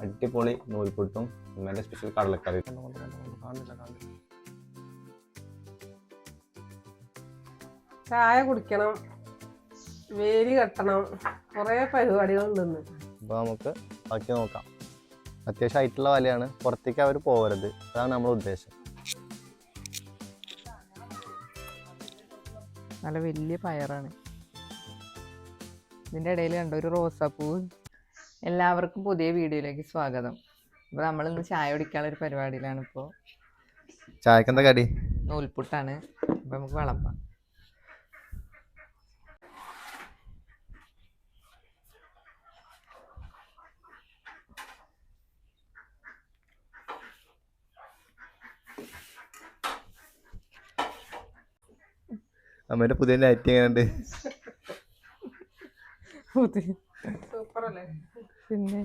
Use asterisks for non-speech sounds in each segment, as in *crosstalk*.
അടിപൊളി നൂൽപുട്ടും ഉമ്മേന്റെ സ്പെഷ്യൽ കടലക്കറി. ചായ കുടിക്കണം വേലി കെട്ടണം കുറേ പരിപാടികളുണ്ടെന്ന്. അപ്പോൾ നമുക്ക് ബാക്കി നോക്കാം. അത്യാവശ്യം ആയിട്ടുള്ള വലയാണ്. പുറത്തേക്ക് അവർ പോകരുത് അതാണ് നമ്മുടെ ഉദ്ദേശം. നല്ല വലിയ പയറാണ്. ഇതിന്റെ ഇടയിൽ കണ്ട ഒരു റോസാപ്പൂ. എല്ലാവർക്കും പുതിയ വീഡിയോയിലേക്ക് സ്വാഗതം. അപ്പോൾ നമ്മൾ ഇന്ന് ചായ കുടിക്കാനുള്ള ഒരു പരിപാടിയിലാണ് ഇപ്പോൾ ചായക്ക് എന്താ കടി? നൂൽപുട്ടാണ്. അപ്പോൾ നമുക്ക് വിളമ്പാം. അമ്മേന്റെ പുതിയ ലൈറ്റ് എങ്ങനെയുണ്ട്? സൂപ്പർ അല്ലേ പിന്നെ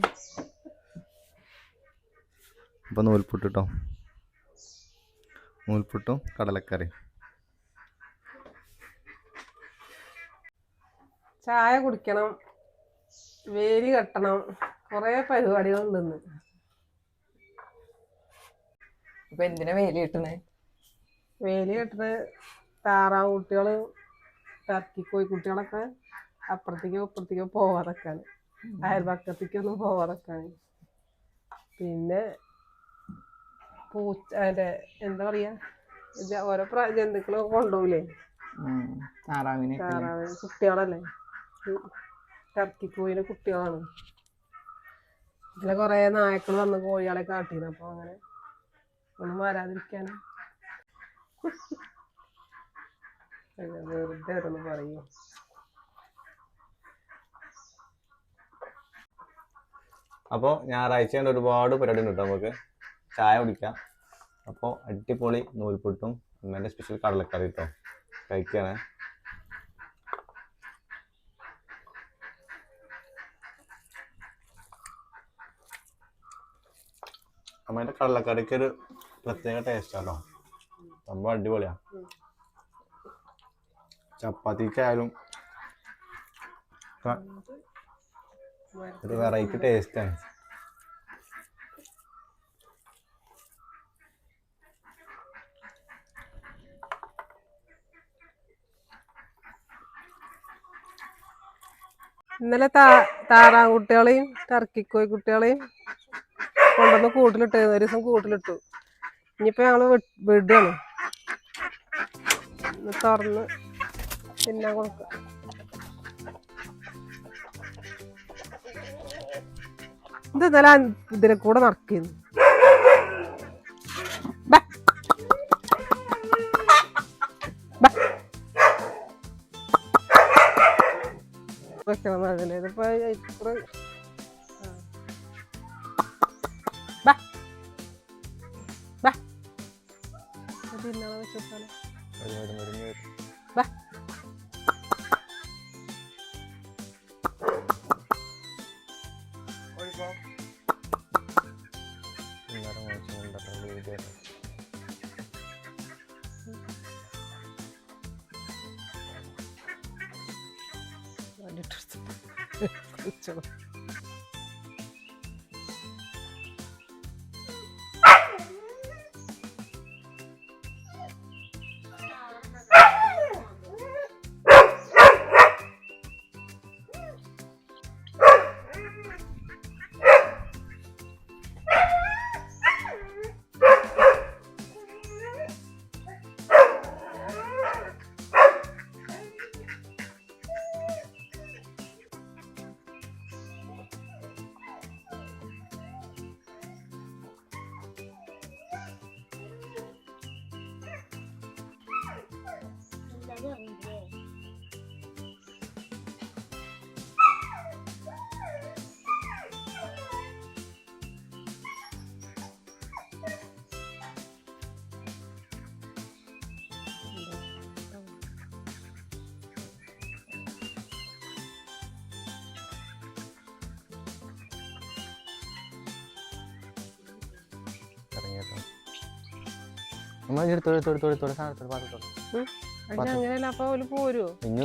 അപ്പോൾ നൂൽപുട്ട് കേട്ടോ നൂൽപുട്ടും കടലക്കറി ചായ കുടിക്കണം വേലി കെട്ടണം കുറേ പരിപാടികളുണ്ടെന്ന്. അപ്പോൾ എന്തിനാ വേലി കെട്ടണേ? വേലി കെട്ടത് താറാവ് കുട്ടികൾ ടർക്കി കുട്ടികളൊക്കെ അപ്പുറത്തേക്കോ ഇപ്പുറത്തേക്കോ പോവാതൊക്കെയാണ്. അയൽപക്കത്തേക്കൊന്നും പോവാതൊക്കെയാണ് പിന്നെ പൂച്ച അതിന്റെ എന്താ പറയാ? ഓരോ ജന്തുക്കളെ കൊണ്ടുപോകില്ലേ താറാവിനെ താറാവിന് കുട്ടികളല്ലേ? ടർക്കി കോഴിയുടെ കുട്ടികളാണ്. ഇതിലെ കൊറേ നായ്ക്കൾ വന്ന് കോഴികളെ കാട്ടിയിരുന്നു അപ്പൊ അങ്ങനെ ഒന്നും വരാതിരിക്കാൻ *laughs* വെറുതെ ഓരോന്ന് പറയൂ. അപ്പോൾ ഞായറാഴ്ച കൊണ്ട് ഒരുപാട് പരിപാടി ഉണ്ട് നമുക്ക്. ചായ കുടിക്കാം. അപ്പോൾ അടിപൊളി നൂൽപുട്ടും അമ്മേന്റെ സ്പെഷ്യൽ കടലക്കറി കേട്ടോ കഴിക്കുകയാണ് അമ്മേന്റെ കടലക്കറിക്ക് ഒരു പ്രത്യേക ടേസ്റ്റ് കേട്ടോ സംഭവം അടിപൊളിയാണ് ചപ്പാത്തിക്കായാലും ഒരു വെറൈറ്റി ടേസ്റ്റ് ആണ്. ഇന്നലെ താ താറാൻകുട്ടികളെയും ടർക്കിക്കോയി കുട്ടികളെയും കൊണ്ടുവന്ന് കൂട്ടിലിട്ട് ഒരു ദിവസം കൂട്ടിലിട്ടു. ഇനിയിപ്പോ ഞങ്ങൾ വി- വിടുകയാണ് തുറന്ന് തിന്നാൻ കൊടുക്ക. ഇത് ഇന്നലെ ഇതിനെ കൂടെ നടക്കുന്നു. വെക്കണം അതിനെ. ഇതിപ്പോ ഇത്ര ആ. ബാ. ബാ. *laughs*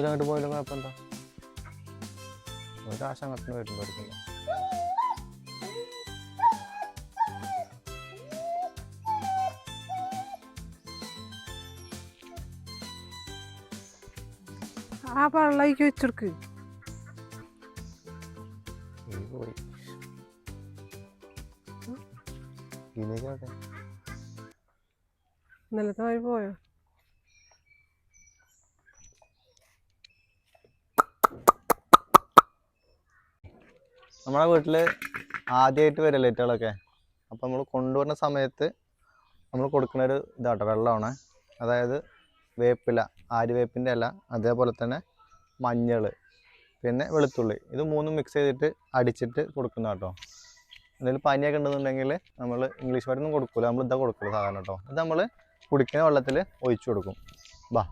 അങ്ങോട്ട് പോയാലും കുഴപ്പമെന്താ? ഒരു ആശ അങ്ങോട്ട് വരുമ്പോഴേക്കില്ല ആ പള്ളയ്ക്ക് വെച്ചെടുക്ക്. പോയി ഇതിലേക്ക് ഇന്നലത്തെ വഴി നമ്മളെ വീട്ടിൽ ആദ്യമായിട്ട് വരല്ലേ ഇറ്റകളൊക്കെ അപ്പം നമ്മൾ കൊണ്ടുവരുന്ന സമയത്ത് നമ്മൾ കൊടുക്കുന്ന ഒരു ഇതാട്ടോ വെള്ളമാണ് അതായത് വേപ്പില ആര്യവേപ്പിന്റെ അല്ല അതേപോലെ തന്നെ മഞ്ഞൾ പിന്നെ വെളുത്തുള്ളി. ഇത് മൂന്നും മിക്സ് ചെയ്തിട്ട് അടിച്ചിട്ട് കൊടുക്കുന്ന കേട്ടോ എന്തെങ്കിലും പനിയൊക്കെ ഉണ്ടെന്നുണ്ടെങ്കിൽ നമ്മൾ ഇംഗ്ലീഷ് മരുന്നും കൊടുക്കില്ല നമ്മൾ ഇതാ കൊടുക്കില്ല സാധാരണ കേട്ടോ ഇത് നമ്മൾ കുടിക്കുന്ന വെള്ളത്തിൽ ഒഴിച്ചു കൊടുക്കും. ബാ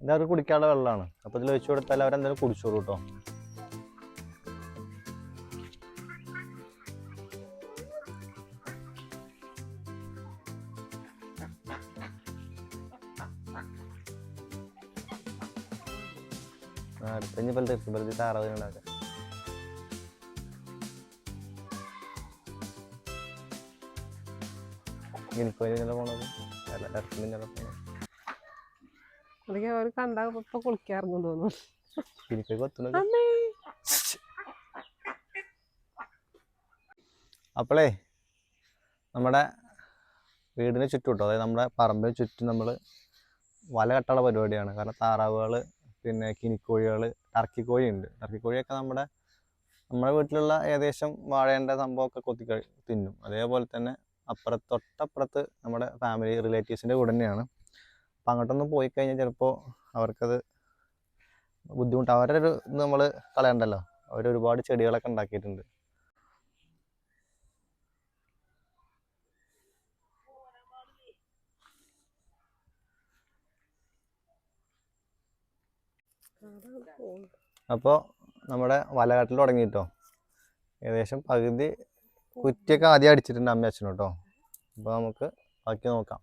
ഇത് അവർക്ക് കുടിക്കാനുള്ള വെള്ളമാണ്. അപ്പോൾ ഇതിൽ ഒഴിച്ചു കൊടുത്താൽ അവരെന്തായാലും കുടിച്ചോളൂ കേട്ടോ ആ തീർക്കും പല താറാവിനുണ്ടാക്കുക പോണത് പോണത് അവർ കണ്ടാ ഇപ്പൊ തോന്നുന്നു കൊത്തുന്നത് അപ്പോളേ നമ്മുടെ വീടിന് ചുറ്റും അതായത് നമ്മുടെ പറമ്പിന് ചുറ്റും നമ്മൾ വല കെട്ടാനുള്ള പരിപാടിയാണ്. കാരണം താറാവുകൾ പിന്നെ കിനിക്കോഴികൾ ടർക്കിക്കോഴി ഉണ്ട് ടർക്കിക്കോഴിയൊക്കെ നമ്മുടെ നമ്മുടെ വീട്ടിലുള്ള ഏകദേശം വാഴേണ്ട സംഭവമൊക്കെ കൊത്തി തിന്നും. അതേപോലെ തന്നെ അപ്പുറത്ത് തൊട്ടപ്പുറത്ത് നമ്മുടെ ഫാമിലി റിലേറ്റീവ്സിന്റെ കൂടെ തന്നെയാണ്. അപ്പം അങ്ങോട്ടൊന്നും പോയി കഴിഞ്ഞാൽ ചിലപ്പോൾ അവർക്കത് ബുദ്ധിമുട്ട് അവരുടെ ഒരു ഇത് നമ്മൾ കളയണ്ടല്ലോ. അവർ ഒരുപാട് ചെടികളൊക്കെ ഉണ്ടാക്കിയിട്ടുണ്ട്. അപ്പോൾ നമ്മുടെ വലകാട്ടിൽ തുടങ്ങിയിട്ടോ. ഏകദേശം പകുതി കുറ്റിയൊക്കെ ആദ്യം അടിച്ചിട്ടുണ്ട് അമ്മ അച്ഛനും കേട്ടോ. അപ്പോൾ നമുക്ക് ബാക്കി നോക്കാം.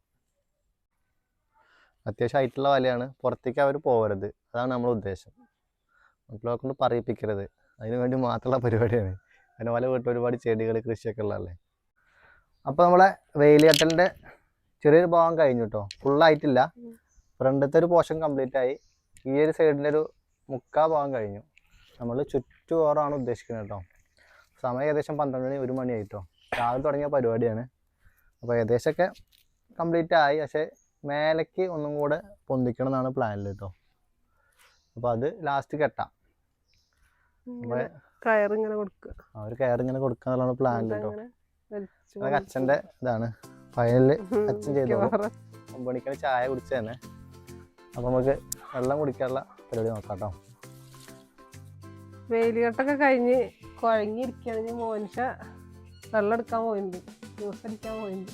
അത്യാവശ്യം ആയിട്ടുള്ള വലയാണ്. പുറത്തേക്ക് അവർ പോകരുത് അതാണ് നമ്മുടെ ഉദ്ദേശം. മറ്റുള്ളവരെ കൊണ്ട് പറയിപ്പിക്കരുത്. അതിന് വേണ്ടി മാത്രമുള്ള പരിപാടിയാണ്. അതിന് വല വീട്ടിൽ ഒരുപാട് ചെടികൾ കൃഷിയൊക്കെ ഉള്ളതല്ലേ. അപ്പോൾ നമ്മളെ വേലിയട്ടലിന്റെ ചെറിയൊരു ഭാഗം കഴിഞ്ഞു കേട്ടോ. ഫുള്ളായിട്ടില്ല ഫ്രണ്ടത്തെ ഒരു പോഷൻ കംപ്ലീറ്റ് ആയി. ഈ ഒരു സൈഡിന്റെ ഒരു മുക്കാ ഭാഗം കഴിഞ്ഞു. നമ്മൾ ചുറ്റുപാറാണ് ഉദ്ദേശിക്കുന്നത് കേട്ടോ. സമയം ഏകദേശം പന്ത്രണ്ട് മണി ഒരു മണി ആയിട്ടോ. രാവിലെ തുടങ്ങിയ പരിപാടിയാണ്. അപ്പോൾ ഏകദേശമൊക്കെ കംപ്ലീറ്റ് ആയി. പക്ഷേ മേലേക്ക് ഒന്നും കൂടെ പൊന്തിക്കണം എന്നാണ് പ്ലാനിൽ കേട്ടോ അപ്പോൾ അത് ലാസ്റ്റ് കെട്ടാം ഇങ്ങനെ കയറിങ്ങനെ കൊടുക്കുക ആ ഒരു കൊടുക്കുക എന്നുള്ളതാണ് പ്ലാനിൽ കേട്ടോ അതൊക്കെ അച്ഛന്റെ ഇതാണ്. ഫൈനലിൽ അച്ഛൻ ചെയ്തു ഒമ്പത് ഒമ്പണിക്കാണ് ചായ കുടിച്ച് തന്നെ. അപ്പോൾ നമുക്ക് വെള്ളം കുടിക്കാനുള്ള പരിപാടി നോക്കാം കേട്ടോ വേലികെട്ടൊക്കെ കഴിഞ്ഞ് കുഴങ്ങിയിരിക്കുകയാണെങ്കിൽ മോനിഷ വെള്ളം എടുക്കാൻ പോയിട്ടുണ്ട് ജ്യൂസ് അടിക്കാൻ പോയിട്ടുണ്ട്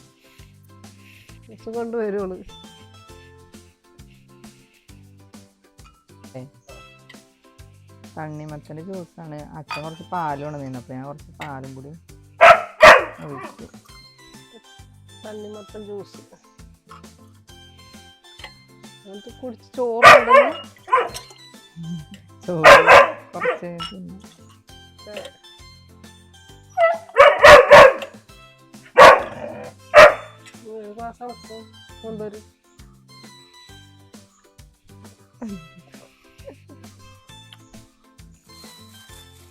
ജ്യൂസ് കൊണ്ടുവരുള്ളൂ തണ്ണിമത്തന്റെ ജ്യൂസാണ് അച്ഛൻ കുറച്ച് പാലും കൊണ്ടുവന്നിരുന്നു അപ്പോൾ ഞാൻ കുറച്ച് പാലും കൂടി ഒഴിച്ചു. തണ്ണിമത്തൻ ജ്യൂസ്. എന്നിട്ട് കുടിച്ച് ചോറ് ചോറ് കുറച്ച് ഗ്ലാസ് അടക്കം കൊണ്ടുവരും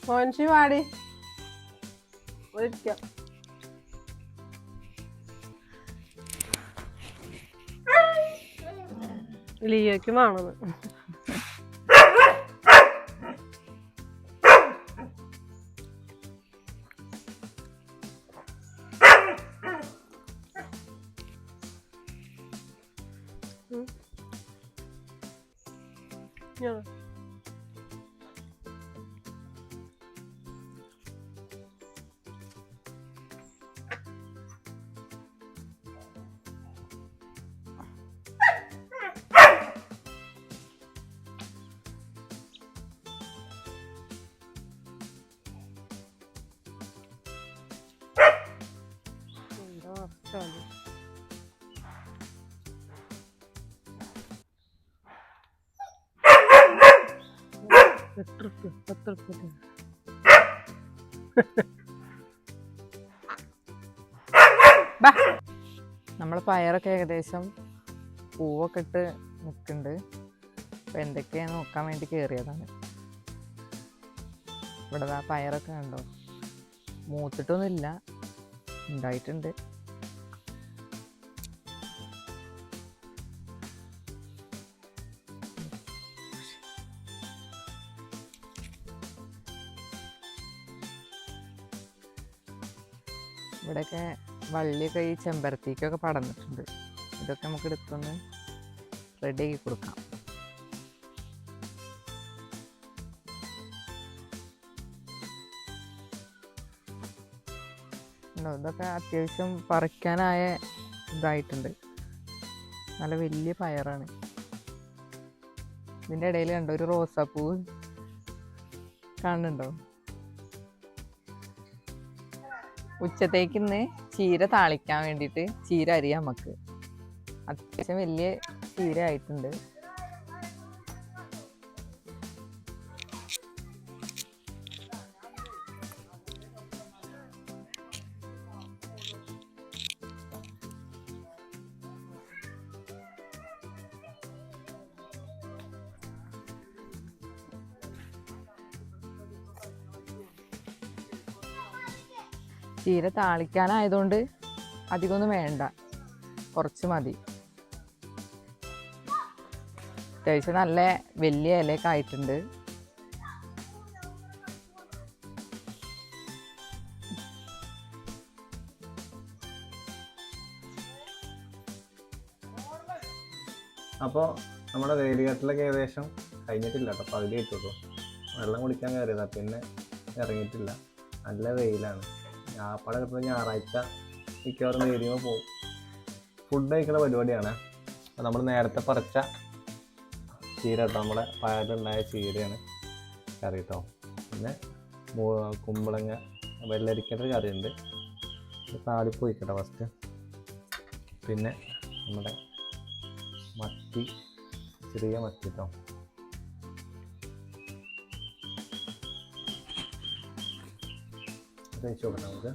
മോൻഷി വാടി ഒരിക്കാം ലിയോയ്ക്ക് വേണമെന്ന് ഞാൻ എന്താ അവസ്ഥ നമ്മൾ പയറൊക്കെ ഏകദേശം പൂവൊക്കെ ഇട്ട് നിൽക്കുന്നുണ്ട്. അപ്പോൾ എന്തൊക്കെയാണ് നോക്കാൻ വേണ്ടി കയറിയതാണ് ഇവിടെ ആ പയറൊക്കെ കണ്ടോ? മൂത്തിട്ടൊന്നുമില്ല. ഉണ്ടായിട്ടുണ്ട്. ഇവിടെയൊക്കെ വള്ളിയൊക്കെ ഈ ചെമ്പരത്തിക്കൊക്കെ പടർന്നിട്ടുണ്ട്. ഇതൊക്കെ നമുക്ക് എടുത്തൊന്ന് റെഡി ആക്കി കൊടുക്കാം ഇതൊക്കെ അത്യാവശ്യം പറിക്കാനായ ഇതായിട്ടുണ്ട്. നല്ല വലിയ പയറാണ്. ഇതിന്റെ ഇടയിൽ കണ്ടോ? ഒരു റോസാപ്പൂ കാണുന്നുണ്ടോ? ഉച്ചത്തേക്ക് ഇന്ന് ചീര താളിക്കാൻ വേണ്ടിയിട്ട് ചീര അരിയാം നമുക്ക് അത്യാവശ്യം വലിയ ചീര ആയിട്ടുണ്ട്. ചീര താളിക്കാനായതുകൊണ്ട് അധികമൊന്നും വേണ്ട. കുറച്ച് മതി. അത്യാവശ്യം നല്ല വലിയ ഇലയൊക്കെ ആയിട്ടുണ്ട്. അപ്പോൾ നമ്മുടെ വേലികെട്ടിലൊക്കെ ഏകദേശം കഴിഞ്ഞിട്ടില്ല കേട്ടോ. പകുതി ആയിട്ടുള്ളൂ വെള്ളം കുടിക്കാൻ കയറിയതാ. പിന്നെ ഇറങ്ങിയിട്ടില്ല. നല്ല വെയിലാണ്. ഞാപ്പാടെ കിട്ടുന്ന ഞായറാഴ്ച മിക്കവാറും നേരിയുമ്പോൾ പോകും ഫുഡ് കഴിക്കുന്ന പരിപാടിയാണ്. നമ്മൾ നേരത്തെ പറിച്ച ചീര കേട്ടോ നമ്മുടെ പയറിലുണ്ടായ ചീരയാണ് കറി കേട്ടോ പിന്നെ കുമ്പളങ്ങ വെള്ളരിക്കേണ്ട കറി കറിയുണ്ട് താളിപ്പ് കേട്ടോ ഫസ്റ്റ് പിന്നെ നമ്മുടെ മത്തി ചെറിയ മത്തി കേട്ടോ കഴിച്ചു നോക്കട്ടെ നമുക്ക്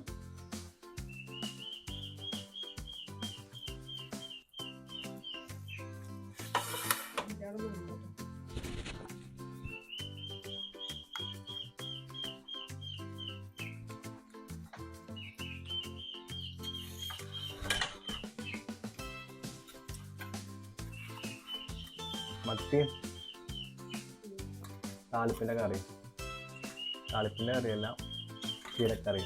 മത്തി താളിപ്പിന്റെ കറി. താളിപ്പിന്റെ കറിയല്ല tiedettä, eli